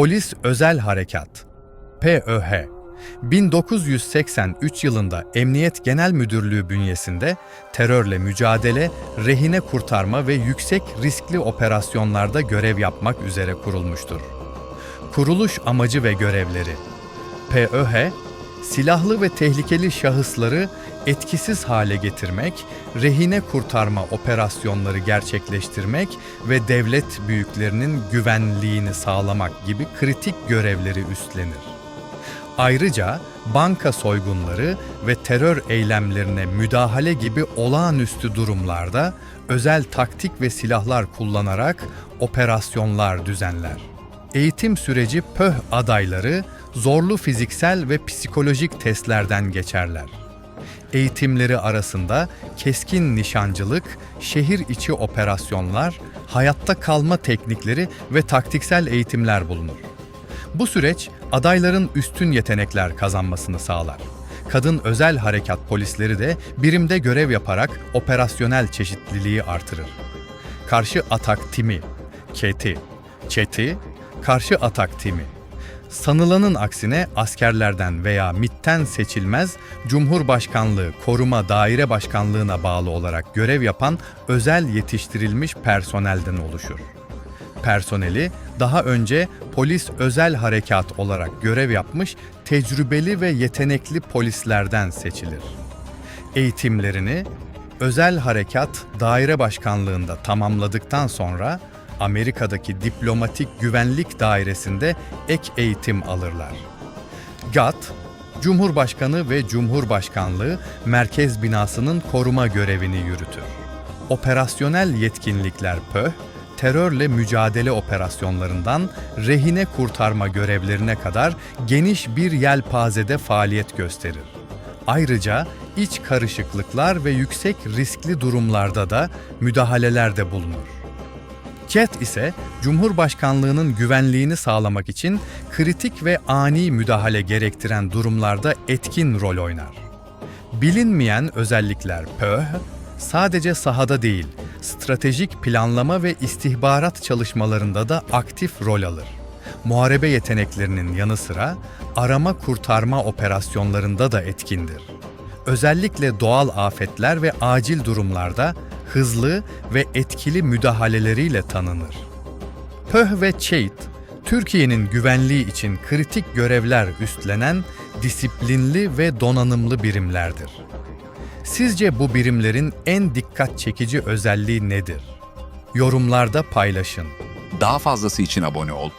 Polis Özel Harekat PÖH 1983 yılında Emniyet Genel Müdürlüğü bünyesinde terörle mücadele, rehine kurtarma ve yüksek riskli operasyonlarda görev yapmak üzere kurulmuştur. Kuruluş amacı ve görevleri PÖH, silahlı ve tehlikeli şahısları etkisiz hale getirmek, rehine kurtarma operasyonları gerçekleştirmek ve devlet büyüklerinin güvenliğini sağlamak gibi kritik görevleri üstlenir. Ayrıca banka soygunları ve terör eylemlerine müdahale gibi olağanüstü durumlarda özel taktik ve silahlar kullanarak operasyonlar düzenler. Eğitim süreci PÖH adayları zorlu fiziksel ve psikolojik testlerden geçerler. Eğitimleri arasında keskin nişancılık, şehir içi operasyonlar, hayatta kalma teknikleri ve taktiksel eğitimler bulunur. Bu süreç adayların üstün yetenekler kazanmasını sağlar. Kadın özel harekat polisleri de birimde görev yaparak operasyonel çeşitliliği artırır. Karşı atak timi, KETI, ÇETI, karşı atak timi. Sanılanın aksine askerlerden veya MİT'ten seçilmez, Cumhurbaşkanlığı Koruma Daire Başkanlığına bağlı olarak görev yapan özel yetiştirilmiş personelden oluşur personeli daha önce polis özel harekat olarak görev yapmış tecrübeli ve yetenekli polislerden seçilir. Eğitimlerini özel harekat daire başkanlığında tamamladıktan sonra Amerika'daki diplomatik güvenlik dairesinde ek eğitim alırlar. GAT, Cumhurbaşkanı ve Cumhurbaşkanlığı merkez binasının koruma görevini yürütür. Operasyonel yetkinlikler PÖH, terörle mücadele operasyonlarından rehine kurtarma görevlerine kadar geniş bir yelpazede faaliyet gösterir. Ayrıca iç karışıklıklar ve yüksek riskli durumlarda da müdahalelerde bulunur. CET ise Cumhurbaşkanlığının güvenliğini sağlamak için kritik ve ani müdahale gerektiren durumlarda etkin rol oynar. Bilinmeyen özellikler PÖH, sadece sahada değil, stratejik planlama ve istihbarat çalışmalarında da aktif rol alır. Muharebe yeteneklerinin yanı sıra arama kurtarma operasyonlarında da etkindir. Özellikle doğal afetler ve acil durumlarda hızlı ve etkili müdahaleleriyle tanınır. PÖH ve ÇEİT, Türkiye'nin güvenliği için kritik görevler üstlenen disiplinli ve donanımlı birimlerdir. Sizce bu birimlerin en dikkat çekici özelliği nedir? Yorumlarda paylaşın. Daha fazlası için abone ol.